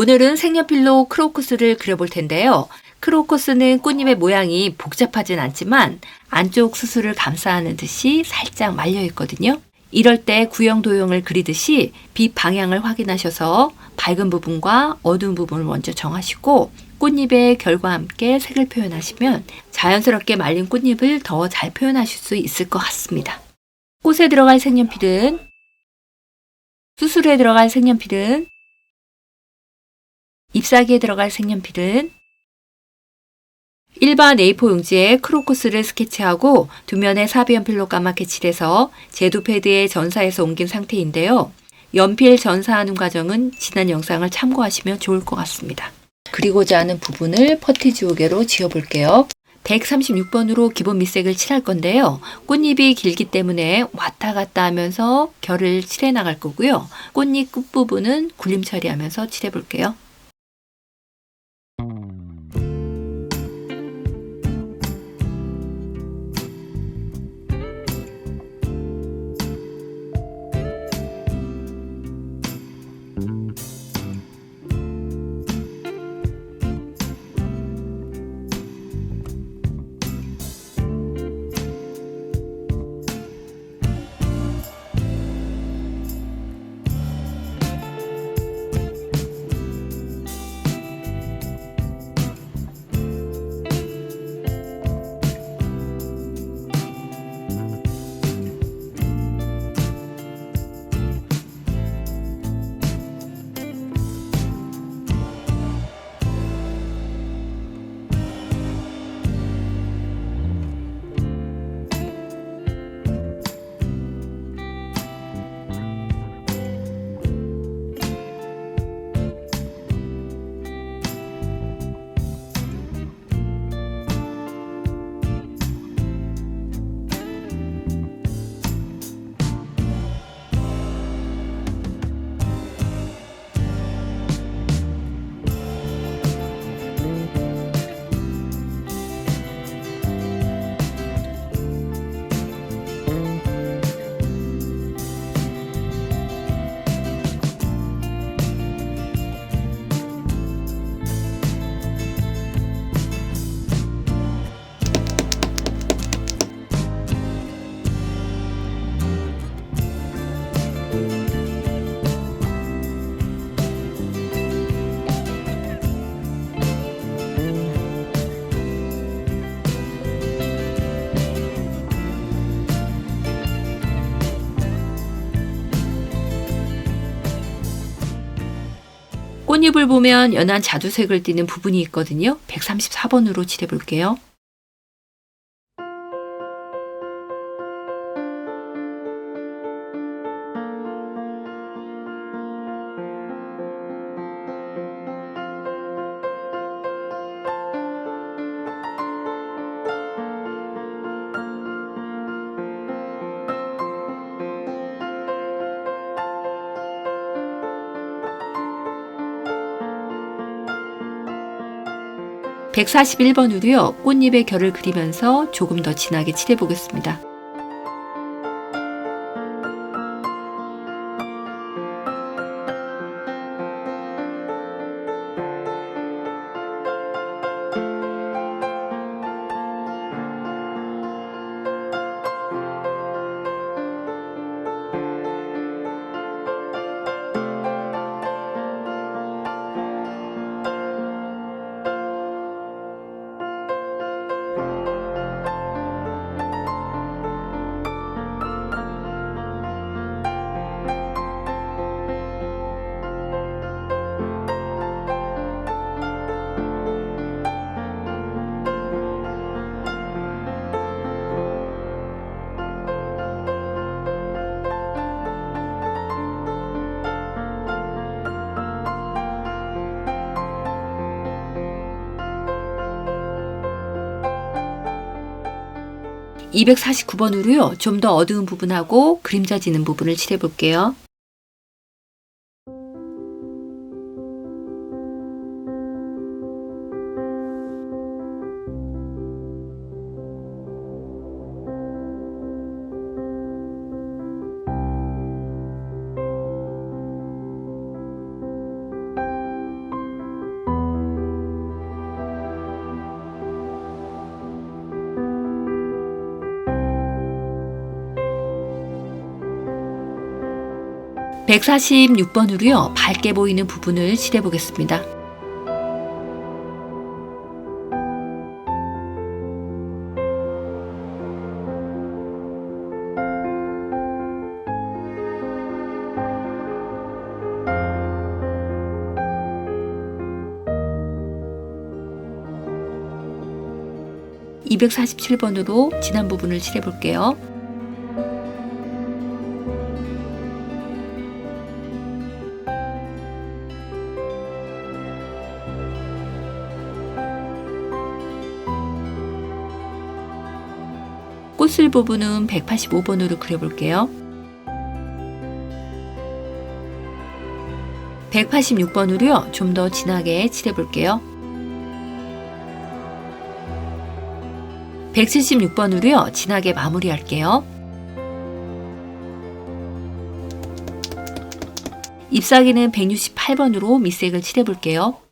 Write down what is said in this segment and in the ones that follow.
오늘은 색연필로 크로커스를 그려볼 텐데요. 크로커스는 꽃잎의 모양이 복잡하진 않지만 안쪽 수술을 감싸는 듯이 살짝 말려 있거든요. 이럴 때 구형 도형을 그리듯이 빛 방향을 확인하셔서 밝은 부분과 어두운 부분을 먼저 정하시고 꽃잎의 결과 함께 색을 표현하시면 자연스럽게 말린 꽃잎을 더 잘 표현하실 수 있을 것 같습니다. 꽃에 들어갈 색연필은 수술에 들어갈 색연필은 잎사귀에 들어갈 색연필은 일반 A4 용지에 크로코스를 스케치하고 두 면에 사비 연필로 까맣게 칠해서 제두 패드에 전사해서 옮긴 상태인데요. 연필 전사하는 과정은 지난 영상을 참고하시면 좋을 것 같습니다. 그리고자 하는 부분을 퍼티 지우개로 지워볼게요. 136번으로 기본 밑색을 칠할 건데요. 꽃잎이 길기 때문에 왔다 갔다 하면서 결을 칠해 나갈 거고요. 꽃잎 끝부분은 굴림 처리하면서 칠해 볼게요. 꽃잎을 보면 연한 자두색을 띠는 부분이 있거든요. 134번으로 칠해 볼게요. (141번으로요) 꽃잎의 결을 그리면서 조금 더 진하게 칠해 보겠습니다. (249번으로요) 좀 더 어두운 부분하고 그림자 지는 부분을 칠해 볼게요. 146번으로요. 밝게 보이는 부분을 칠해 보겠습니다. (247번으로) 진한 부분을 칠해 볼게요. 꽃을 부분은 185번으로 그려볼게요. 186번으로요. 좀 더 진하게 칠해볼게요. 176번으로요. 진하게 마무리할게요. 잎사귀는 168번으로 밑색을 칠해볼게요.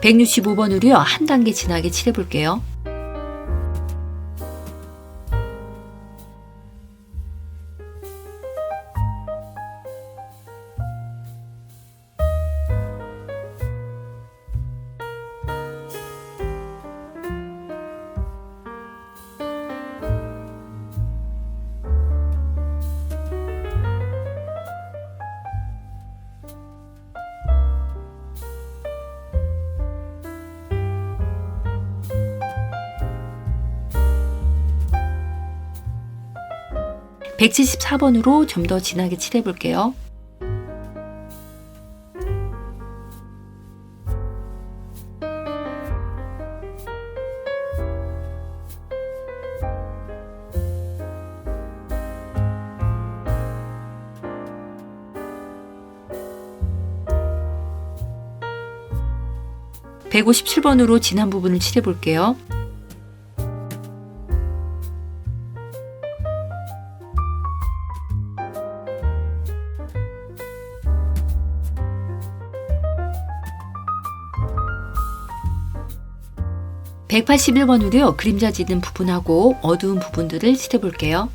(165번으로요) 한 단계 진하게 칠해볼게요. (174번으로) 좀 더 진하게 칠해 볼게요. (157번으로) 진한 부분을 칠해 볼게요. 181번으로요. 그림자 지는 부분하고 어두운 부분들을 칠해볼게요.